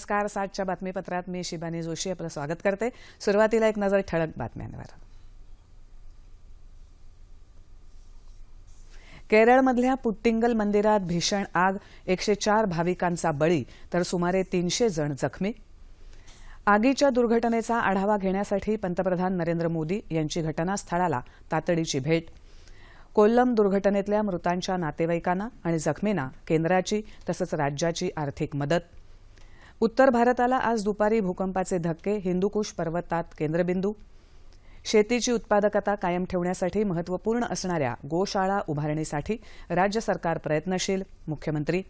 नमस्कार. सातच्या बातमीपत्रात मी शिबानी जोशी आपलं स्वागत करते. सुरुवातीला एक नजर ठळक बातम्यांवर. केरळमधल्या पुट्टिंगल मंदिरात भीषण आग एकशे चार भाविकांचा बळी तर सुमारे तीनशे जण जखमी. आगीच्या दुर्घटनेचा आढावा घेण्यासाठी पंतप्रधान नरेंद्र मोदी यांची घटनास्थळाला तातडीची भेट. कोल्लम दुर्घटनेतल्या मृतांच्या नातेवाईकांना आणि जखमींना केंद्राची तसंच राज्याची आर्थिक मदत. उत्तर भारताला आज दुपारी भूकंपाचे धक्के हिंदुकुश पर्वतात केंद्रबिंदू. शेतीची उत्पादकता कायम ठेवण्यासाठी महत्त्वपूर्ण असणाऱ्या गोशाळा उभारणीसाठी राज्य सरकार प्रयत्नशील मुख्यमंत्री.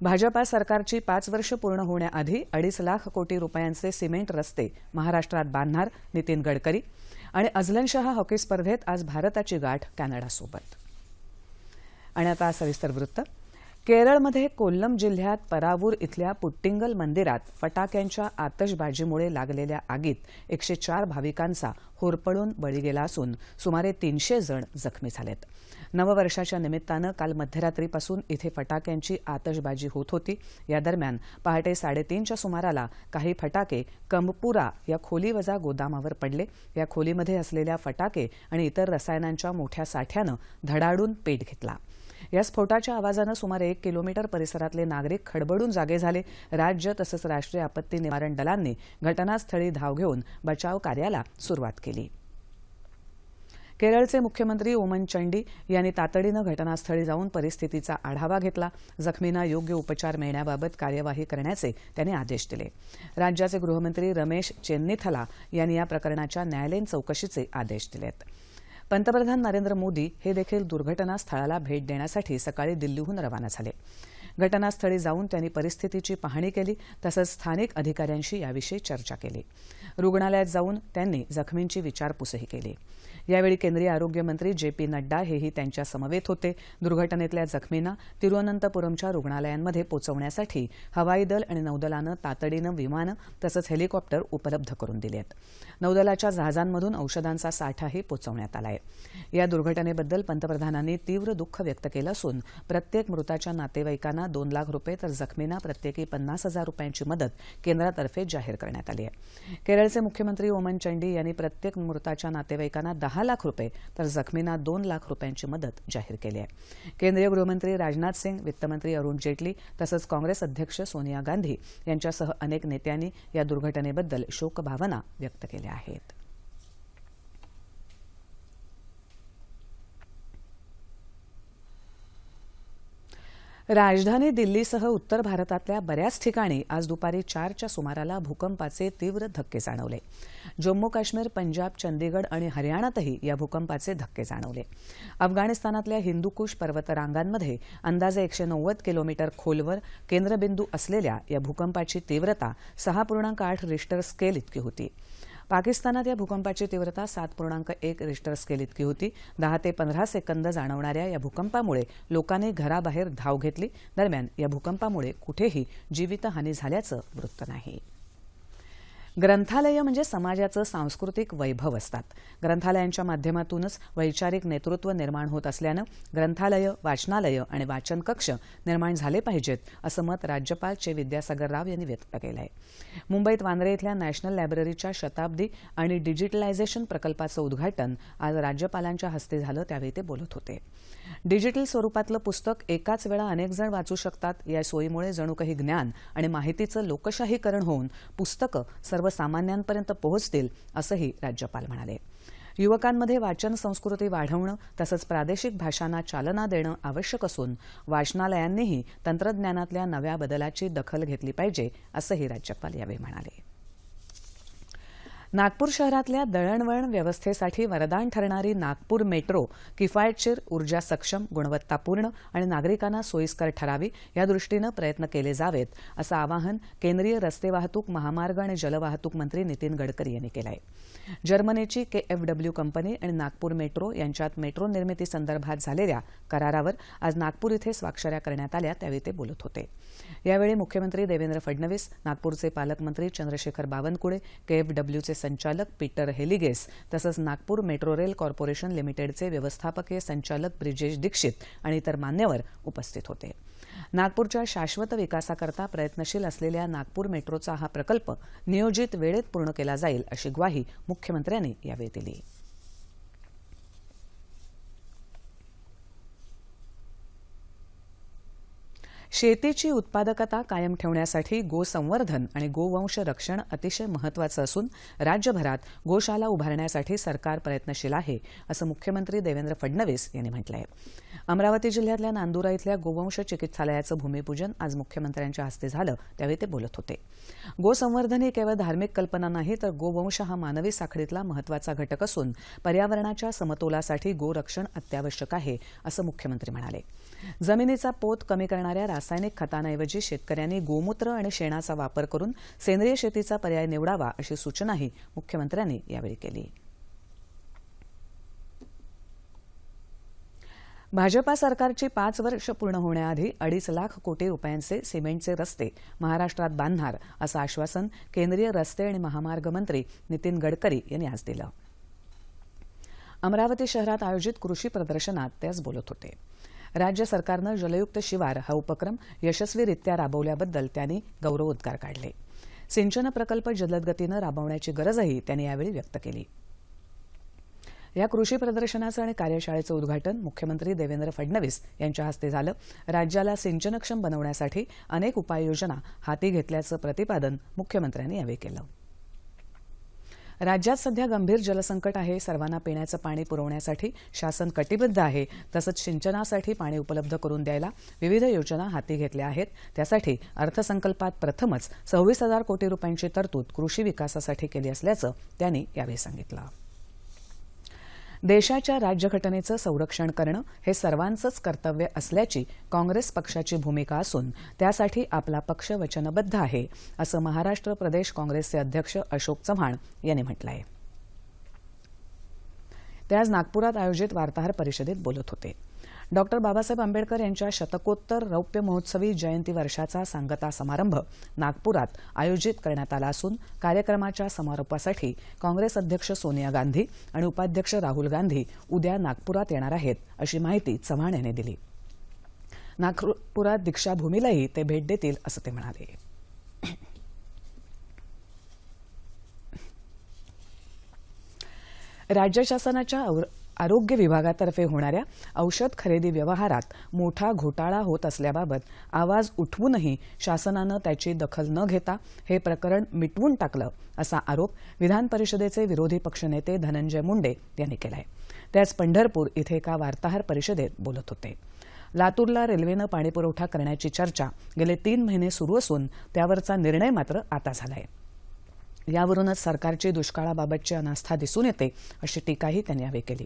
भाजपा सरकारची पाच वर्ष पूर्ण होण्याआधी अडीच लाख कोटी रुपयांचे सिमेंट रस्ते महाराष्ट्रात बांधणार नितीन गडकरी आणि अझलनशाह हॉकी स्पर्धेत आज भारताची गाठ कॅनडासोबत. आणि आता सविस्तर वृत्त. केरळमध्ये कोल्लम जिल्ह्यात परावूर इथल्या पुट्टिंगल मंदिरात फटाक्यांच्या आतषबाजीमुळे लागलेल्या आगीत एकशे चार भाविकांचा होरपळून बळी गेला असून सुमारे तीनशे जण जखमी झालेत. नववर्षाच्या निमित्तानं काल मध्यरात्रीपासून इथे फटाक्यांची आतषबाजी होत होती. या दरम्यान पहाटे साडेतीनच्या सुमाराला काही फटाके कंबपुरा या खोलीवजा गोदामावर पडले. या खोलीमध्ये असलेल्या फटाके आणि इतर रसायनांच्या मोठ्या साठ्यानं धडाडून पेट घेतला. या स्फोटाच्या आवाजानं सुमारे एक किलोमीटर परिसरातले नागरिक खडबडून जागे झाले. राज्य तसंच राष्ट्रीय आपत्ती निवारण दलांनी घटनास्थळी धाव घेऊन बचाव कार्याला सुरुवात केली. केरळचे मुख्यमंत्री ओमन चंडी यांनी तातडीनं घटनास्थळी जाऊन परिस्थितीचा आढावा घेतला. जखमींना योग्य उपचार मिळण्याबाबत कार्यवाही करण्याचे त्यांनी आदेश दिले. राज्याचे गृहमंत्री रमेश चेन्निथला यांनी या प्रकरणाच्या न्यायालयीन चौकशीचे आदेश दिलेत. पंतप्रधान नरेंद्र मोदी हे देखील दुर्घटनास्थळाला भेट देण्यासाठी सकाळी दिल्लीहून रवाना झाले. घटनास्थळी जाऊन त्यांनी परिस्थितीची पाहणी केली तसंच स्थानिक अधिकाऱ्यांशी याविषयी चर्चा केली. रुग्णालयात जाऊन त्यांनी जखमींची विचारपूसही केली. यावेळी केंद्रीय आरोग्यमंत्री जे पी नड्डा हेही त्यांच्या समवेत होते. दुर्घटनेतल्या जखमींना तिरुअनंतपुरमच्या रुग्णालयांमध्ये पोचवण्यासाठी हवाई दल आणि नौदलानं तातडीनं विमानं तसंच हेलिकॉप्टर उपलब्ध करून दिली आहेत नौदलाच्या जहाजांमधून औषधांचा साठाही पोचवण्यात आला आहे या दुर्घटनेबद्दल पंतप्रधानांनी तीव्र दुःख व्यक्त केलं असून प्रत्येक मृताच्या नातेवाईकांना दोन लाख रुपये तर जखमींना प्रत्येकी पन्नास हजार रुपयांची मदत केंद्रातर्फे जाहीर करण्यात आली आहे. केरळचे मुख्यमंत्री ओमन चंडी यांनी प्रत्येक मृताच्या नातेवाईकांना दहा लाख रुपये तर जखमींना दोन लाख रुपयांची मदत जाहीर केली आहे. केंद्रीय गृहमंत्री राजनाथ सिंग वित्तमंत्री अरुण जेटली तसंच काँग्रेस अध्यक्ष सोनिया गांधी यांच्यासह अनेक नेत्यांनी या दुर्घटनेबद्दल शोकभावना व्यक्त केल्या आहेत. राजधानी दिल्लीसह उत्तर भारतातल्या बऱ्याच ठिकाणी आज दुपारी चारच्या सुमाराला भूकंपाचे तीव्र धक्के जाणवले. जम्मू काश्मीर पंजाब चंदीगड आणि हरियाणातही या भूकंपाचे धक्के जाणवले. अफगाणिस्तानातल्या हिंदुकुश पर्वतरांगांमध्ये अंदाजे एकशे नव्वद किलोमीटर खोलवर केंद्रबिंदू असलेल्या या भूकंपाची तीव्रता सहा पूर्णांक आठ रिश्टर स्केल इतकी होती. पाकिस्तानात या भूकंपाची तीव्रता सात पूर्णांक एक रिस्टर स्केल इतकी होती. दहा ते पंधरा सेकंद जाणवणाऱ्या या भूकंपामुळे लोकांनी घराबाहेर धाव घेतली. दरम्यान या भूकंपामुळे कुठेही जीवितहानी झाल्याचं वृत्त नाही. ग्रंथालयं म्हणजे समाजाचं सांस्कृतिक वैभव असतात. ग्रंथालयांच्या माध्यमातूनच वैचारिक नेतृत्व निर्माण होत असल्यानं ग्रंथालयं वाचनालयं आणि वाचन कक्ष निर्माण झाले पाहिजेत असं मत राज्यपाल चे विद्यासागर राव यांनी व्यक्त केलं आहे मुंबईत वांद्रे इथल्या नॅशनल लायब्ररीच्या शताब्दी आणि डिजिटलायझेशन प्रकल्पाचं उद्घाटन आज राज्यपालांच्या हस्ते झालं त्यावेळी ते बोलत होते. डिजिटल स्वरूपातलं पुस्तक एकाच वेळा अनेक जण वाचू शकतात या सोयीमुळे जणू काही ज्ञान आणि माहितीचं लोकशाहीकरण होऊन पुस्तकं सर्वसामान्यांपर्यंत पोहोचतील असंही राज्यपाल म्हणाले. युवकांमध्ये वाचन संस्कृती वाढवणं तसंच प्रादेशिक भाषांना चालना देणं आवश्यक असून वाचनालयांनीही तंत्रज्ञानातल्या नव्या बदलाची दखल घेतली पाहिजे असंही राज्यपाल यावेळी म्हणाले. नागपूर शहरातल्या दळणवळण व्यवस्थेसाठी वरदान ठरणारी नागपूर मेट्रो किफायतशीर ऊर्जा सक्षम गुणवत्तापूर्ण आणि नागरिकांना सोयीस्कर ठरावी या दृष्टीनं प्रयत्न केले जावेत असं आवाहन केंद्रीय रस्ते वाहतूक महामार्ग आणि जलवाहतूक मंत्री नितीन गडकरी यांनी केलं आहे जर्मनीची केएफडब्ल्यू डब्ल्यू कंपनी आणि नागपूर मेट्रो यांच्यात मेट्रो निर्मिती संदर्भात झालेल्या करारावर आज नागपूर इथे स्वाक्षऱ्या करण्यात आल्या त्यावेळी ते बोलत होते. यावेळी मुख्यमंत्री देवेंद्र फडणवीस नागपूरचे पालकमंत्री चंद्रशेखर बावनकुळे के एफ डब्ल्यूचे संचालक पीटर हेलिगेस तसंच नागपूर मेट्रो रेल कॉर्पोरेशन लिमिटेडचे व्यवस्थापकीय संचालक ब्रिजेश दीक्षित आणि इतर मान्यवर उपस्थित होते. नागपूरच्या शाश्वत विकासाकरता प्रयत्नशील असलेल्या नागपूर मेट्रोचा हा प्रकल्प नियोजित वेळेत पूर्ण केला जाईल अशी ग्वाही मुख्यमंत्र्यांनी यावेळी दिली. शेतीची उत्पादकता कायम ठेवण्यासाठी गोसंवर्धन आणि गोवंश रक्षण अतिशय महत्वाचं असून राज्यभरात गोशाला उभारण्यासाठी सरकार प्रयत्नशील आहे असं मुख्यमंत्री देवेंद्र फडणवीस यांनी म्हटलं आहे अमरावती जिल्ह्यातल्या नांदुरा इथल्या गोवंश चिकित्सालयाचं भूमिपूजन आज मुख्यमंत्र्यांच्या हस्ते झालं त्यावेळी ते बोलत होते. गोसंवर्धन ही केवळ धार्मिक कल्पना नाही तर गोवंश हा मानवी साखळीतला महत्त्वाचा घटक असून पर्यावरणाच्या समतोलासाठी गोरक्षण अत्यावश्यक आहे असं मुख्यमंत्री म्हणाले. जमिनीचा पोत कमी करणाऱ्या रासायनिक खतांऐवजी शेतकऱ्यांनी गोमूत्र आणि शेणाचा वापर करून सेंद्रिय शेतीचा पर्याय निवडावा अशी सूचनाही मुख्यमंत्र्यांनी यावेळी केली. भाजपा सरकारची पाच वर्ष पूर्ण होण्याआधी अडीच लाख कोटी रुपयांचे सिमेंटचे रस्ते महाराष्ट्रात बांधणार असं आश्वासन केंद्रीय रस्ते आणि महामार्ग मंत्री नितीन गडकरी यांनी आज दिलं. अमरावती शहरात आयोजित कृषी प्रदर्शनात ते आज बोलत होते. राज्य सरकारनं जलयुक्त शिवार हा उपक्रम यशस्वीरित्या राबवल्याबद्दल त्यांनी गौरवोद्गार काढले. सिंचन प्रकल्प जलदगतीनं राबवण्याची गरजही त्यांनी यावेळी व्यक्त केली. या कृषी प्रदर्शनाचं आणि कार्यशाळेचं उद्घाटन मुख्यमंत्री देवेंद्र फडणवीस यांच्या हस्ते झालं. राज्याला सिंचनक्षम बनवण्यासाठी अनेक उपाययोजना हाती घेतल्याचं प्रतिपादन मुख्यमंत्र्यांनी यावेळी केलं. राज्यात सध्या गंभीर जलसंकट आहे. सर्वांना पिण्याचं पाणी पुरवण्यासाठी शासन कटिबद्ध आहे. तसंच सिंचनासाठी पाणी उपलब्ध करून द्यायला विविध योजना हाती घेतल्या आहेत. त्यासाठी अर्थसंकल्पात प्रथमच सव्वीस हजार कोटी रुपयांची तरतूद कृषी विकासासाठी केली असल्याचं त्यांनी यावेळी सांगितलं. देशाच्या राज्यघटनेचं संरक्षण करणं हे सर्वांचंच कर्तव्य असल्याची काँग्रेस पक्षाची भूमिका असून त्यासाठी आपला पक्ष वचनबद्ध आहे असं महाराष्ट्र प्रदेश काँग्रेसचे अध्यक्ष अशोक चव्हाण यांनी म्हटलं आहे ते आज नागपुरात आयोजित वार्ताहर परिषदेत बोलत होते. डॉक्टर बाबासाहेब आंबेडकर यांच्या शतकोत्तर रौप्य महोत्सवी जयंती वर्षाचा सांगता समारंभ नागपुरात आयोजित करण्यात आला असून कार्यक्रमाच्या समारोपासाठी काँग्रेस अध्यक्ष सोनिया गांधी आणि उपाध्यक्ष राहुल गांधी उद्या नागपुरात येणार आहेत अशी माहिती चव्हाण यांनी दिली. नागपुरात दीक्षाभूमीलाही ते भेट देतील असं ते म्हणाले. राज्य शासनाच्या आरोग्य विभागातर्फे होणाऱ्या औषध खरेदी व्यवहारात मोठा घोटाळा होत असल्याबाबत आवाज उठवूनही शासनानं त्याची दखल न घेता हे प्रकरण मिटवून टाकलं असा आरोप विधान परिषदेचे विरोधी पक्षनेते धनंजय मुंडे यांनी केला आहे ते आज पंढरपूर इथे एका वार्ताहर परिषदेत बोलत होते. लातूरला रेल्वेनं पाणीपुरवठा करण्याची चर्चा गेले तीन महिने सुरू असून त्यावरचा निर्णय मात्र आता झाला आहे यावरूनच सरकारची दुष्काळाबाबतची अनास्था दिसून येते अशी टीकाही त्यांनी यावेळी केली.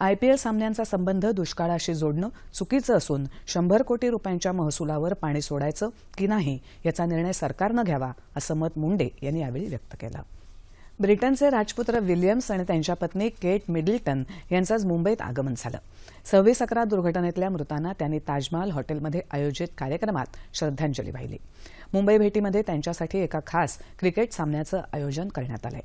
आयपीएल सामन्यांचा संबंध दुष्काळाशी जोडणं चुकीचं असून शंभर कोटी रुपयांच्या महसुलावर पाणी सोडायचं की नाही याचा निर्णय सरकारनं घ्यावा असं मत मुंडे यांनी यावेळी व्यक्त केलं. ब्रिटनचे राजपुत्र विल्यम्स आणि त्यांच्या पत्नी केट मिडल्टन यांचं आज मुंबईत आगमन झालं. सव्वीस अकरा दुर्घटनेतल्या मृतांना त्यांनी ताजमहाल हॉटेलमध्ये आयोजित कार्यक्रमात श्रद्धांजली वाहिली. मुंबई भेटीमध्ये त्यांच्यासाठी एका खास क्रिकेट सामन्याचं आयोजन करण्यात आलं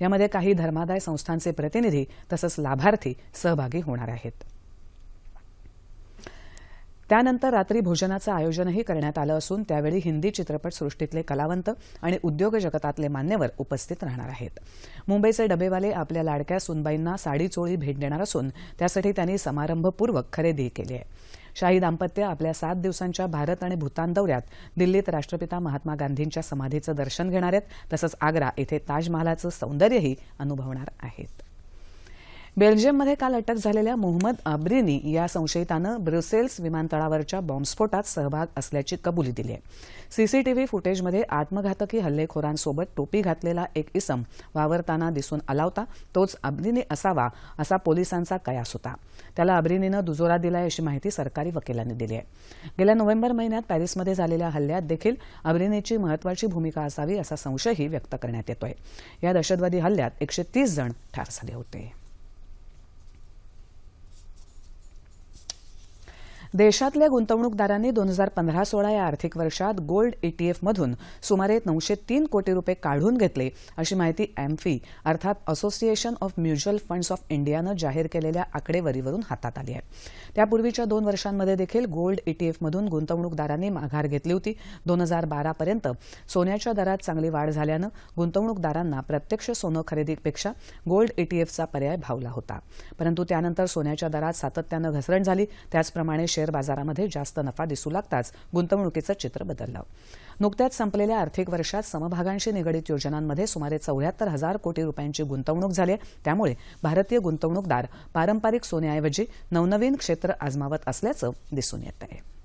यामध्ये काही धर्मादाय संस्थांचे प्रतिनिधी तसंच लाभार्थी सहभागी होणार आहेत. त्यानंतर रात्री भोजनाचं आयोजनही करण्यात आलं असून त्यावेळी हिंदी चित्रपटसृष्टीतले कलावंत आणि उद्योग जगतातले मान्यवर उपस्थित राहणार आहेत. मुंबईचे डबेवाले आपल्या लाडक्या सुनबाईंना साडी चोळी भेट देणार असून त्यासाठी त्यांनी समारंभपूर्वक खरेदी केली आहे. शाही दाम्पत्य आपल्या सात दिवसांच्या भारत आणि भूतान दौऱ्यात दिल्लीत राष्ट्रपिता महात्मा गांधींच्या समाधीचं दर्शन घेणार आहेत तसंच आग्रा इथे ताजमहालाचं सौंदर्यही अनुभवणार आहेत. बेल्जियममध्ये काल अटक झालेल्या मोहम्मद अब्रिनी या संशयितानं ब्रुसेल्स विमानतळावरच्या बॉम्बस्फोटात सहभाग असल्याची कबुली दिली आहे. सीसीटीव्ही फुटेजमध्ये आत्मघातकी हल्लेखोरांसोबत टोपी घातलेला एक इसम वावरताना दिसून आला होता तोच अब्रिनी असावा असा पोलिसांचा कयास होता. त्याला अब्रिनीनं दुजोरा दिलाय अशी माहिती सरकारी वकिलांनी दिली आहे. गेल्या नोव्हेंबर महिन्यात पॅरिसमध्ये झालेल्या हल्ल्यात देखील अब्रिनीची महत्वाची भूमिका असावी असा संशयही व्यक्त करण्यात येतोय. या दहशतवादी हल्ल्यात एकशे तीस जण ठार झाले होते. देशातल्या गुंतवणूकदारांनी दोन हजार पंधरा सोळा या आर्थिक वर्षात गोल्ड ईटीएफमधून सुमारे नऊशे तीन कोटी रुपये काढून घेतले अशी माहिती एम्फी अर्थात association of mutual funds of इंडियानं जाहीर केलेल्या आकडेवारीवरून हातात आली आहे. त्यापूर्वीच्या दोन वर्षांमध्ये देखील गोल्ड ईटीएफमधून गुंतवणूकदारांनी माघार घेतली होती. दोन हजार बारापर्यंत सोन्याच्या दरात चांगली वाढ झाल्यानं गुंतवणूकदारांना प्रत्यक्ष सोनं खरेदीपेक्षा गोल्ड ईटीएफचा पर्याय भावला होता. परंतु त्यानंतर सोन्याच्या दरात सातत्यानं घसरण झाली. त्याचप्रमाणे शेअर बाजारामध्ये जास्त नफा दिसू लागताच गुंतवणुकीचं चित्र बदललं. नुकत्याच संपलेल्या आर्थिक वर्षात समभागांशी निगडित योजनांमध्ये सुमारे चौऱ्याहत्तर हजार कोटी रुपयांची गुंतवणूक झाली त्यामुळे भारतीय गुंतवणूकदार पारंपरिक सोन्याऐवजी नवनवीन क्षेत्र आजमावत असल्याचं दिसून येत आहे.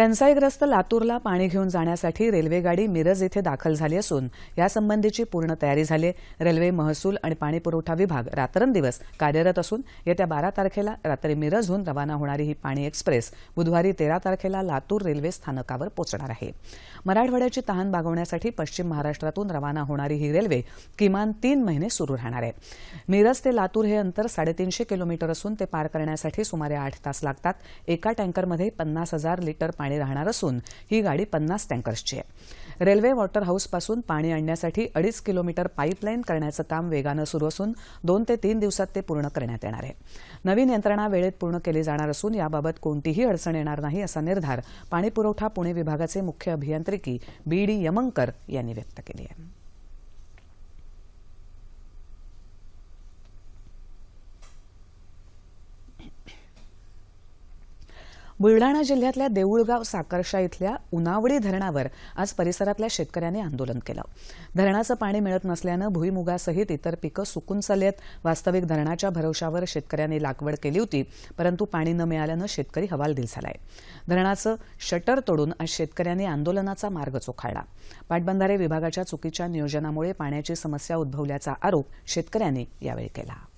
टंचाईग्रस्त लातूरला पाणी घेऊन जाण्यासाठी रेल्वेगाडी मिरज येथे दाखल झाली असून यासंबंधीची पूर्ण तयारी झाली रेल्वे महसूल आणि पाणीपुरवठा विभाग रात्रंदिवस कार्यरत असून येत्या बारा तारखेला रात्री मिरजहून रवाना होणारी ही पाणी एक्सप्रेस बुधवारी तेरा तारखेला लातूर रेल्वे स्थानकावर पोहोचणार आहे. मराठवाड्याची तहान भागवण्यासाठी पश्चिम महाराष्ट्रातून रवाना होणारी ही रेल्वे किमान तीन महिने सुरू राहणार आहे. मिरज ते लातूर हे अंतर साडेतीनशे किलोमीटर असून ते पार करण्यासाठी सुमारे आठ तास लागतात. एका टँकरमध्ये पन्नास हजार लिटर पाणी राहणार असून ही गाडी पन्नास टँकर्सची आहे. रेल्वे वॉटर हाऊसपासून पाणी आणण्यासाठी अडीच किलोमीटर पाईपलाईन करण्याचं काम वेगानं सुरू असून दोन ते तीन दिवसात ते पूर्ण करण्यात येणार आहे. नवीन यंत्रणा वेळेत पूर्ण केली जाणार असून याबाबत कोणतीही अडचण येणार नाही असा निर्धार पाणीपुरवठा पुणे विभागाचे मुख्य अभियांत्रिकी बी डी यमंकर यांनी व्यक्त केली आहे. बुलडाणा जिल्ह्यातल्या देऊळगाव साकर्शा इथल्या उनावडी धरणावर आज परिसरातल्या शेतकऱ्यांनी आंदोलन केलं. धरणाचं पाणी मिळत नसल्यानं भुईमुगासहित इतर पिकं सुकून चालली आहेत वास्तविक धरणाच्या भरवशावर शेतकऱ्यांनी लागवड केली होती परंतु पाणी न मिळाल्यानं शेतकरी हवालदिल झालाय. धरणाचं शटर तोडून आज शेतकऱ्यांनी आंदोलनाचा मार्ग चोखाळला. पाटबंधारे विभागाच्या चुकीच्या नियोजनामुळे पाण्याची समस्या उद्भवल्याचा आरोप शेतकऱ्यांनी यावेळी केला.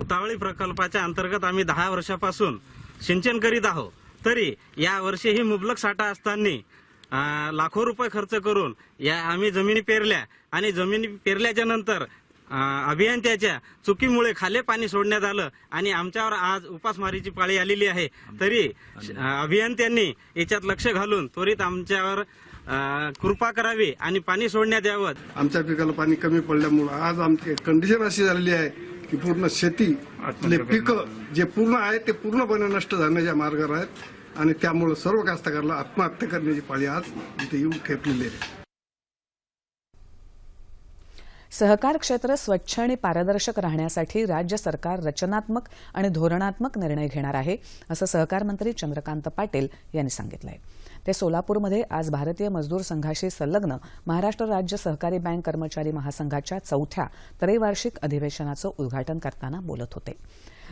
उतावळी प्रकल्पाच्या अंतर्गत आम्ही दहा वर्षापासून सिंचन करीत आहोत. तरी या वर्षीही मुबलक साठा असताना लाखो रुपये खर्च करून या आम्ही जमिनी पेरल्या आणि जमिनी पेरल्याच्या नंतर अभियंत्याच्या चुकीमुळे खाले पाणी सोडण्यात आलं आणि आमच्यावर आज उपासमारीची पाळी आलेली आहे. तरी अभियंत्यांनी याच्यात लक्ष घालून त्वरित आमच्यावर कृपा करावी आणि पाणी सोडण्यात यावं. आमच्या पिकाला पाणी कमी पडल्यामुळं आज आमची कंडिशन अशी झालेली आहे की पूर्ण शेती पिकं जे पूर्ण आहे ते पूर्णपणे नष्ट जाण्याच्या मार्गावर आहेत. आणि त्यामुळं सर्व कास्तकाराला आत्महत्या करण्याची पाळी आज इथे येऊन ठेपलेली आहे. सहकार क्षेत्र स्वच्छ आणि पारदर्शक राहण्यासाठी राज्य सरकार रचनात्मक आणि धोरणात्मक निर्णय घेणार आहे असं सहकार मंत्री चंद्रकांत पाटील यांनी सांगितलं ते सोलापूरमध्ये आज भारतीय मजदूर संघाशी संलग्न महाराष्ट्र राज्य सहकारी बँक कर्मचारी महासंघाच्या चौथ्या त्रैवार्षिक अधिवेशनाचं उद्घाटन करताना बोलत होते.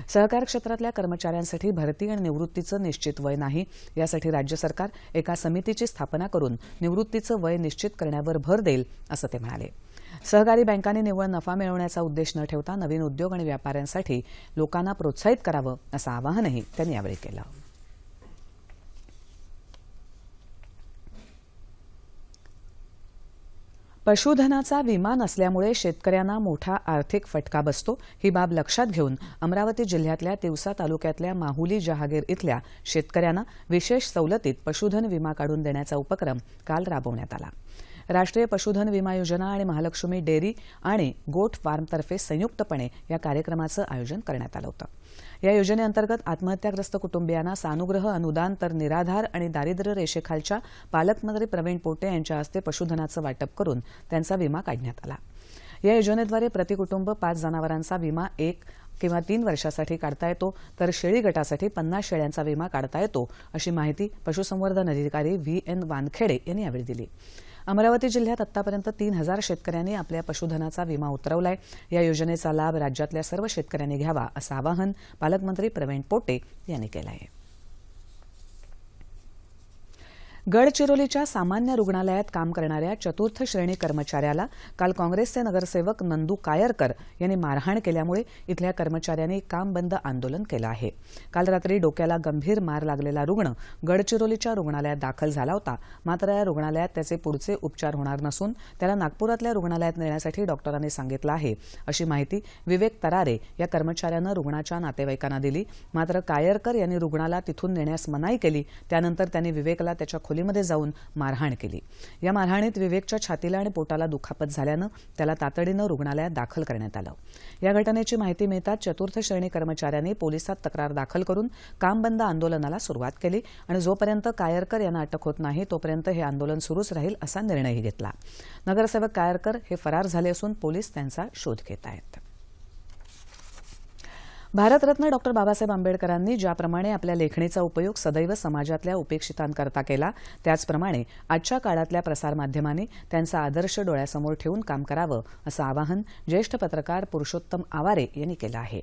सहकार क्षेत्रातल्या कर्मचाऱ्यांसाठी भरती आणि निवृत्तीचं निश्चित वय नाही यासाठी राज्य सरकार एका समितीची स्थापना करून निवृत्तीचं वय निश्चित करण्यावर भर देईल असं ते म्हणाले. सहकारी बँकांनी निव्वळ नफा मिळवण्याचा उद्देश न ठेवता नवीन उद्योग आणि व्यापाऱ्यांसाठी लोकांना प्रोत्साहित करावं असं आवाहनही त्यांनी यावेळी केलं. पशुधनाचा विमा नसल्यामुळे शेतकऱ्यांना मोठा आर्थिक फटका बसतो ही बाब लक्षात घेऊन अमरावती जिल्ह्यातल्या तिवसा तालुक्यातल्या माहुली जहागीर इथल्या शेतकऱ्यांना विशेष सवलतीत पशुधन विमा काढून देण्याचा उपक्रम काल राबवण्यात आला. राष्ट्रीय पशुधन विमा योजना आणि महालक्ष्मी डेअरी आणि गोट फार्मतर्फे संयुक्तपणे या कार्यक्रमाचं आयोजन करण्यात आलं होतं. या योजनेअंतर्गत आत्महत्याग्रस्त कुटुंबियांना सानुग्रह अनुदान तर निराधार आणि दारिद्र्य रेषेखालच्या पालकमंत्री प्रवीण पोटे यांच्या हस्ते पशुधनाचं वाटप करून त्यांचा विमा काढण्यात आला. या योजनेद्वारे प्रति कुटुंब पाच जनावरांचा विमा एक किंवा तीन वर्षासाठी काढता येतो तर शेळी गटासाठी पन्नास शेळ्यांचा विमा काढता येतो अशी माहिती पशुसंवर्धन अधिकारी व्ही एन वानखेडे यांनी यावेळी दिली. अमरावती जिल्ह्यात आतापर्यंत तीन हजार शेतकऱ्यांनी आपल्या पशुधनाचा विमा उतरवलाय. या योजनेचा लाभ राज्यातल्या सर्व शेतकऱ्यांनी घ्यावा असं आवाहन पालकमंत्री प्रवीण पोटे यांनी केलं आहे गडचिरोलीच्या सामान्य रुग्णालयात काम करणाऱ्या चतुर्थ श्रेणी कर्मचाऱ्याला काल काँग्रेसचे नगरसेवक नंदू कायरकर यांनी मारहाण केल्यामुळे इथल्या कर्मचाऱ्यांनी काम बंद आंदोलन केलं आहे. काल रात्री डोक्याला गंभीर मार लागलेला रुग्ण गडचिरोलीच्या रुग्णालयात दाखल झाला होता. मात्र या रुग्णालयात त्याचे पुढचे उपचार होणार नसून त्याला नागपुरातल्या रुग्णालयात नेण्यासाठी डॉक्टरांनी सांगितलं आहे. अशी माहिती विवेक तरारे या कर्मचाऱ्यानं रुग्णाच्या नातेवाईकांना दिली. मात्र कायरकर यांनी रुग्णाला तिथून नेण्यास मनाई केली. त्यानंतर त्यांनी विवेकला त्याच्या खोलीमध्ये जाऊन मारहाण केली. या मारहाणीत विवेकच्या छातीला आणि पोटाला दुखापत झाल्यानं त्याला तातडीनं रुग्णालयात दाखल करण्यात आलं. या घटनेची माहिती मिळताच चतुर्थ श्रेणी कर्मचाऱ्यांनी पोलिसात तक्रार दाखल करून काम बंद आंदोलनाला सुरुवात केली आणि जोपर्यंत कायरकर यांना अटक होत नाही तोपर्यंत हे आंदोलन सुरूच राहील असा निर्णयही घेतला. नगरसेवक कायरकर हे फरार झाले असून पोलीस त्यांचा शोध घेत आहेत. भारतरत्न डॉक्टर बाबासाहेब आंबेडकरांनी ज्याप्रमाणे आपल्या लेखणीचा उपयोग सदैव समाजातल्या उपेक्षितांकरता केला त्याचप्रमाणे आजच्या काळातल्या प्रसारमाध्यमांनी त्यांचा आदर्श डोळ्यासमोर ठेवून काम करावं असं आवाहन ज्येष्ठ पत्रकार पुरुषोत्तम आवारे यांनी केलं आहे.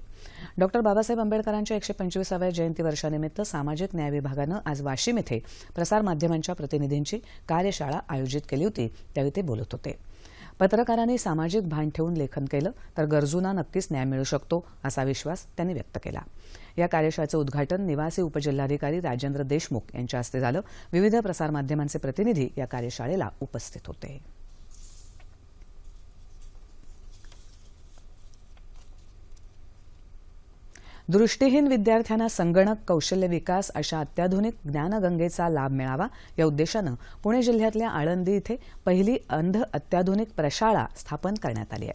डॉक्टर बाबासाहेब आंबेडकरांच्या एकशे पंचवीसाव्या जयंती वर्षानिमित्त सामाजिक न्याय विभागानं आज वाशिम इथे प्रसारमाध्यमांच्या प्रतिनिधींची कार्यशाळा आयोजित केली होती त्यावेळी ते बोलत होते. पत्रकारांनी सामाजिक भान ठेवून लेखन केलं तर गरजूंना नक्कीच न्याय मिळू शकतो असा विश्वास त्यांनी व्यक्त केला. या कार्यशाळेचं उद्घाटन निवासी उपजिल्हाधिकारी राजेंद्र देशमुख यांच्या हस्ते झालं. विविध प्रसारमाध्यमांचे प्रतिनिधी या कार्यशाळेला उपस्थित होते. दृष्टीहीन विद्यार्थ्यांना संगणक कौशल्य विकास अशा अत्याधुनिक ज्ञानगंगेचा लाभ मिळावा या उद्देशानं पुणे जिल्ह्यातल्या आळंदी इथे पहिली अंध अत्याधुनिक प्रशाळा स्थापन करण्यात आली आहे.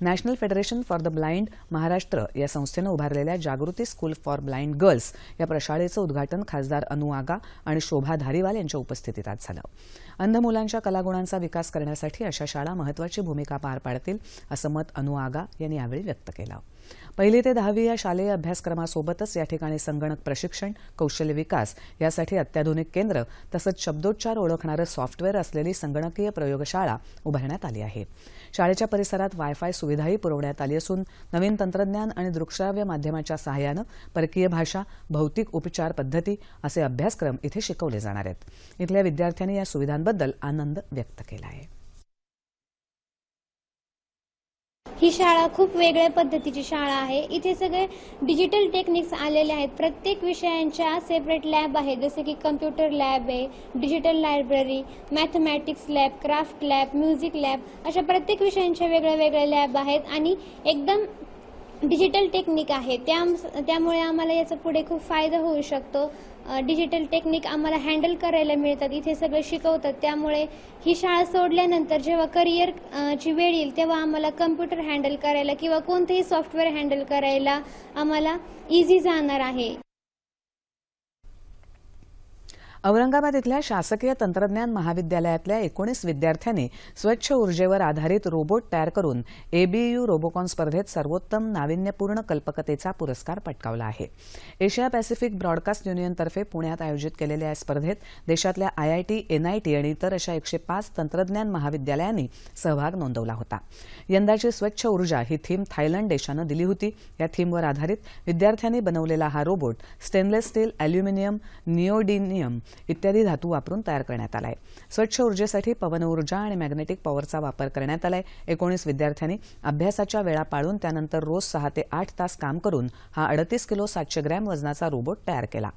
National federation for the blind Maharashtra या संस्थेनं उभारलेल्या Jagruti school for blind girls या प्रशाळेचं उद्घाटन खासदार अनु आगा आणि शोभा धारीवाल यांच्या उपस्थितीत आज झालं. अंध मुलांच्या कलागुणांचा विकास करण्यासाठी अशा शाळा महत्वाची भूमिका पार पाडतील असं मत अनु आगा यांनी यावेळी व्यक्त केलं. पहिली ते दहावी या शालेय अभ्यासक्रमासोबतच या ठिकाणी संगणक प्रशिक्षण कौशल्य विकास यासाठी अत्याधुनिक केंद्र तसंच शब्दोच्चार ओळखणारं सॉफ्टवेअर असलेली संगणकीय प्रयोगशाळा उभारण्यात आली आहे. शाळेच्या परिसरात वायफाय सुविधाही पुरवण्यात आली असून नवीन तंत्रज्ञान आणि दृकश्राव्य माध्यमाच्या सहाय्यानं परकीय भाषा भौतिक उपचार पद्धती असे अभ्यासक्रम इथे शिकवले जाणार आहेत. इथल्या विद्यार्थ्यांनी या सुविधांबद्दल आनंद व्यक्त केला आहे. ही शाळा खूप वेगळ्या पद्धतीची शाळा आहे. इथे सगळे डिजिटल टेक्निक्स आलेले आहेत. प्रत्येक विषयांच्या सेपरेट लॅब आहेत. जसे की कम्प्युटर लॅब आहे digital library mathematics lab craft lab music lab अशा प्रत्येक विषयांच्या वेगळ्या वेगळ्या लॅब आहेत आणि एकदम डिजिटल टेक्निक आहे. त्या त्यामुळे आम्हाला याचा पुढे खूप फायदा होऊ शकतो. डिजिटल टेक्निक आम्हाला हँडल करायला मिळतात. इथे सगळं शिकवतात. त्यामुळे ही शाळा सोडल्यानंतर जेव्हा करिअर ची वेळ येईल तेव्हा आम्हाला कम्प्युटर हँडल करायला किंवा कोणतेही सॉफ्टवेअर हँडल करायला आम्हाला इझी जाणार आहे. औरंगाबाद इथल्या शासकीय तंत्रज्ञान महाविद्यालयातल्या एकोणीस विद्यार्थ्यांनी स्वच्छ ऊर्जेवर आधारित रोबोट तयार करून एबीयू रोबोकॉन स्पर्धेत सर्वोत्तम नाविन्यपूर्ण कल्पकतेचा पुरस्कार पटकावला आहे. एशिया पॅसिफिक ब्रॉडकास्ट युनियनतर्फे पुण्यात आयोजित केलेल्या या स्पर्धेत देशातल्या आयआयटी एनआयटी आणि इतर अशा एकशे पाच तंत्रज्ञान महाविद्यालयांनी सहभाग नोंदवला होता. यंदाची स्वच्छ ऊर्जा ही थीम थायलंड देशानं दिली होती. या थीमवर आधारित विद्यार्थ्यांनी बनवलेला हा robot stainless steel aluminium neodymium इत्यादी धातू वापरून तयार करण्यात आलाय. स्वच्छ ऊर्जेसाठी पवन ऊर्जा आणि मॅग्नेटिक पॉवरचा वापर करण्यात आलाय. एकोणीस विद्यार्थ्यांनी अभ्यासाच्या वेळा पाळून त्यानंतर रोज सहा ते आठ तास काम करून हा अडतीस किलो सातशे ग्रॅम वजनाचा रोबोट तयार केला.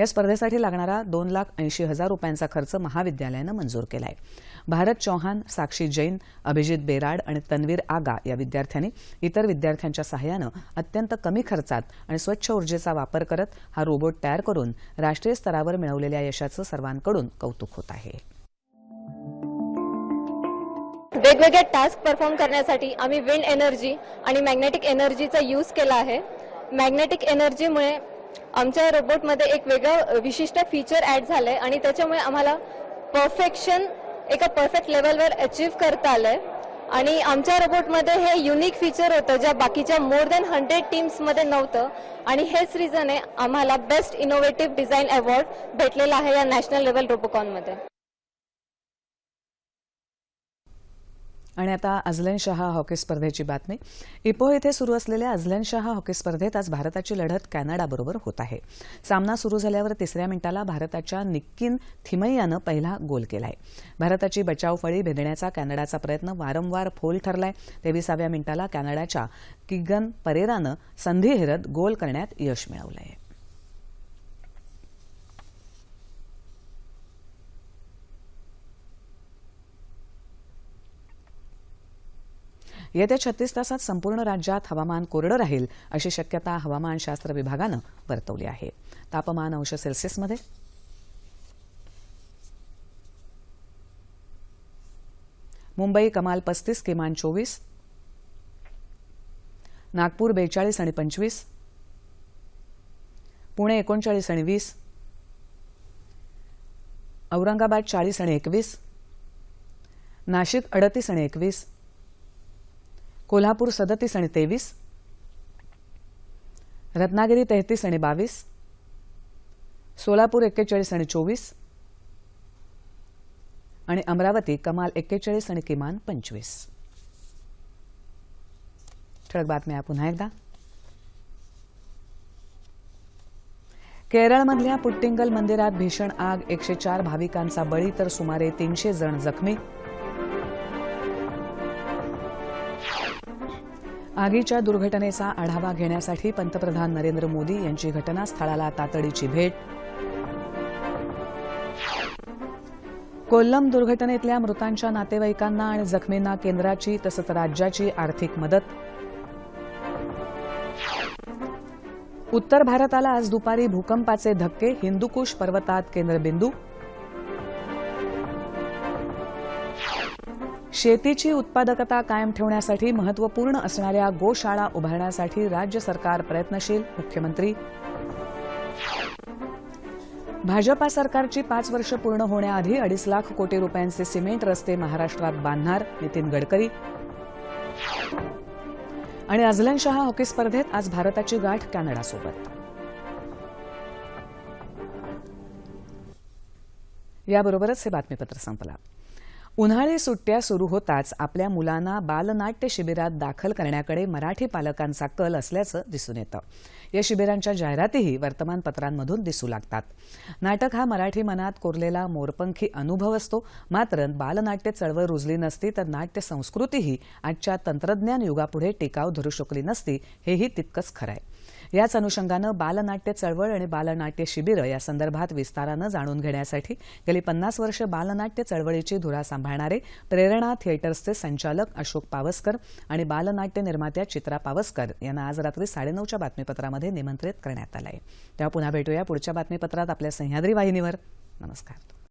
या स्पर्धेसाठी लागणारा दोन लाख ऐंशी हजार रुपयांचा खर्च महाविद्यालयानं मंजूर केला आहे भारत चौहान साक्षी जैन अभिजित बेराड आणि तन्वीर आगा या विद्यार्थ्यांनी इतर विद्यार्थ्यांच्या सहाय्यानं अत्यंत कमी खर्चात आणि स्वच्छ ऊर्जेचा वापर करत हा रोबोट तयार करून राष्ट्रीय स्तरावर मिळवलेल्या यशाचं सर्वांकडून कौतुक होत आहे. वेगवेगळे टास्क परफॉर्म करण्यासाठी आम्ही विंड एनर्जी आणि मॅग्नेटिक एनर्जीचा यूज केला आहे. मॅग्नेटिक एनर्जीमुळे आमच्या रोबोटमध्ये एक वेगळं विशिष्ट फीचर ॲड झालंय आणि त्याच्यामुळे आम्हाला परफेक्शन एका परफेक्ट लेवलवर अचीव्ह करता आलंय. आणि आमच्या रोबोटमध्ये हे युनिक फीचर होतं ज्या बाकीच्या मोर दॅन हंड्रेड टीम्समध्ये नव्हतं. आणि हेच रिझन आहे आम्हाला बेस्ट इनोव्हेटिव्ह डिझाईन अवॉर्ड भेटलेला आहे या नॅशनल लेवल रोबोकॉनमध्ये आणि आता अझलन शहा हॉकी स्पर्धेची बातमी. इपो इथे सुरू असलेल्या अझलन शहा हॉकी स्पर्धेत आज भारताची लढत कॅनडाबरोबर होत आहे. सामना सुरू झाल्यावर तिसऱ्या मिनिटाला भारताच्या निक्कीन थिमय्यानं पहिला गोल केलाय. भारताची बचाव फळी भेदण्याचा कॅनडाचा प्रयत्न वारंवार फोल ठरलाय. तेविसाव्या मिनिटाला कॅनडाच्या किगन परेरानं संधी हेरत गोल करण्यात यश मिळवलंय. येत्या छत्तीस तासात संपूर्ण राज्यात हवामान कोरडं राहील अशी शक्यता हवामानशास्त्र विभागानं वर्तवली आहे. तापमान अंश सेल्सिअसमध्ये. मुंबई कमाल पस्तीस किमान चोवीस. नागपूर बेचाळीस आणि पंचवीस. पुणे एकोणचाळीस आणि वीस. औरंगाबाद चाळीस आणि एकवीस. नाशिक अडतीस आणि एकवीस. कोल्हापूर सदतीस आणि तेवीस. रत्नागिरी तेहतीस आणि बावीस. सोलापूर एक्केचाळीस आणि चोवीस. आणि अमरावती कमाल एक्केचाळीस आणि किमान पंचवीस. ठळक बातम्या पुन्हा एकदा. केरळमधल्या पुट्टिंगल मंदिरात भीषण आग एकशे चार भाविकांचा बळी तर सुमारे तीनशे जण जखमी. आगीच्या दुर्घटनेचा आढावा घेण्यासाठी पंतप्रधान नरेंद्र मोदी यांची घटनास्थळाला तातडीची भेट. कोल्लम दुर्घटनेतल्या मृतांच्या नातेवाईकांना आणि जखमींना केंद्राची तसंच राज्याची आर्थिक मदत. उत्तर भारताला आज दुपारी भूकंपाचे धक्के हिंदुकुश पर्वतात केंद्रबिंदू शेतीची उत्पादकता कायम ठेवण्यासाठी महत्त्वपूर्ण असणाऱ्या गोशाळा उभारण्यासाठी राज्य सरकार प्रयत्नशील मुख्यमंत्री. भाजपा सरकारची पाच वर्ष पूर्ण होण्याआधी अडीच लाख कोटी रुपयांचे सिमेंट रस्ते महाराष्ट्रात बांधणार नितीन गडकरी. आणि अझलन शहा हॉकी स्पर्धेत आज भारताची गाठ कॅनडासोबत. याबरोबरच हे बातमीपत्र संपला. उन्हाळी सुट्ट्या सुरू होताच आपल्या मुलांना बालनाट्य शिबिरात दाखल करण्याकडे मराठी पालकांचा कल असल्याचं दिसून येतं. या शिबिरांच्या जाहिरातीही वर्तमानपत्रांमधून दिसू लागतात. नाटक हा मराठी मनात कोरलेला मोरपंखी अनुभव असतो. मात्र बालनाट्य चळवळ रुजली नसती तर नाट्य संस्कृतीही आजच्या तंत्रज्ञान युगापुढे टिकाव धरू शकली नसती हेही तितकंच खरं आहे याच अनुषंगानं बालनाट्य चळवळ आणि बालनाट्य शिबिरं या संदर्भात विस्तारानं जाणून घेण्यासाठी गेली पन्नास वर्ष बालनाट्य चळवळीची धुरा सांभाळणारे प्रेरणा थिएटर्सचे संचालक अशोक पावसकर आणि बालनाट्य निर्मात्या चित्रा पावसकर यांना आज रात्री साडेनऊच्या बातमीपत्रामध्ये निमंत्रित करण्यात आलं आहे तेव्हा पुन्हा भेटूया पुढच्या बातमीपत्रात आपल्या सह्याद्री वाहिनीवर. नमस्कार.